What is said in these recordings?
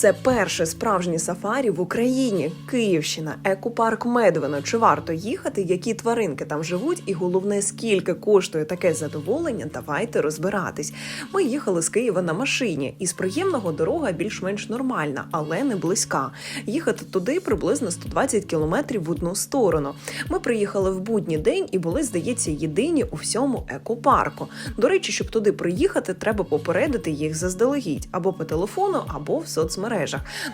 Це перше справжнє сафарі в Україні. Київщина, екопарк Медвино. Чи варто їхати? Які тваринки там живуть? І головне, скільки коштує таке задоволення? Давайте розбиратись. Ми їхали з Києва на машині, і з приємного дорога більш-менш нормальна, але не близька. Їхати туди приблизно 120 кілометрів в одну сторону. Ми приїхали в будній день і були, здається, єдині у всьому екопарку. До речі, щоб туди приїхати, треба попередити їх заздалегідь або по телефону, або в соцмережах.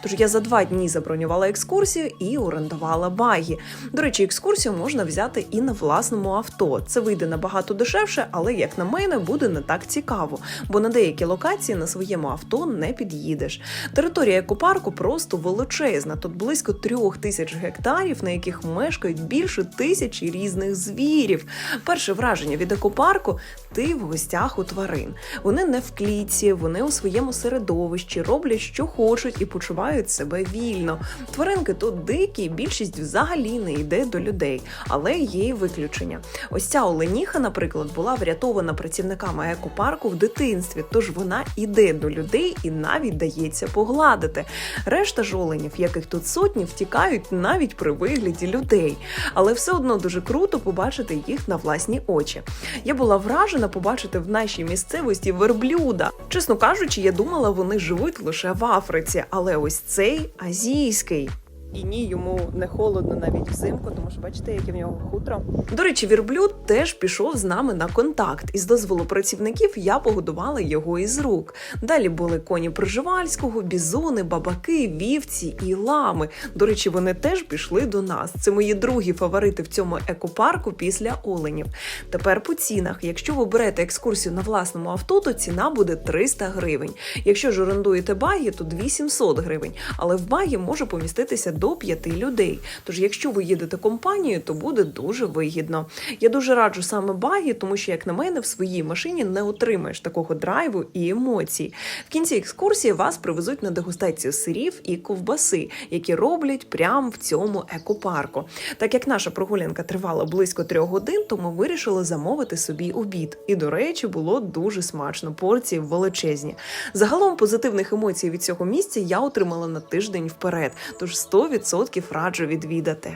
Тож я за два дні забронювала екскурсію і орендувала багі. До речі, екскурсію можна взяти і на власному авто. Це вийде набагато дешевше, але як на мене, буде не так цікаво, бо на деякі локації на своєму авто не під'їдеш. Територія екопарку просто величезна. Тут близько трьох тисяч гектарів, на яких мешкають більше тисячі різних звірів. Перше враження від екопарку ти в гостях у тварин. Вони не в клітці, вони у своєму середовищі роблять, що хочуть, і почувають себе вільно. Тваринки тут дикі, більшість взагалі не йде до людей, але є й виключення. Ось ця оленіха, наприклад, була врятована працівниками екопарку в дитинстві, тож вона іде до людей і навіть дається погладити. Решта ж оленів, яких тут сотні, втікають навіть при вигляді людей. Але все одно дуже круто побачити їх на власні очі. Я була вражена побачити в нашій місцевості верблюда. Чесно кажучи, я думала, вони живуть лише в Африці, але ось цей азійський. І ні, йому не холодно навіть взимку, тому що бачите, яке в нього хутро. До речі, вірблюд теж пішов з нами на контакт. І з дозволу працівників я погодувала його із рук. Далі були коні Пржевальського, бізони, бабаки, вівці і лами. До речі, вони теж пішли до нас. Це мої другі фаворити в цьому екопарку після оленів. Тепер по цінах. Якщо ви берете екскурсію на власному авто, то ціна буде 300 гривень. Якщо ж орендуєте багі, то 2700 гривень. Але в багі може поміститися до 5 людей. Тож, якщо ви їдете компанією, то буде дуже вигідно. Я дуже раджу саме багі, тому що, як на мене, в своїй машині не отримаєш такого драйву і емоцій. В кінці екскурсії вас привезуть на дегустацію сирів і ковбаси, які роблять прямо в цьому екопарку. Так як наша прогулянка тривала близько трьох годин, то ми вирішили замовити собі обід. І, до речі, було дуже смачно. Порції величезні. Загалом позитивних емоцій від цього місця я отримала на тиждень вперед. Тож 100% раджу відвідати.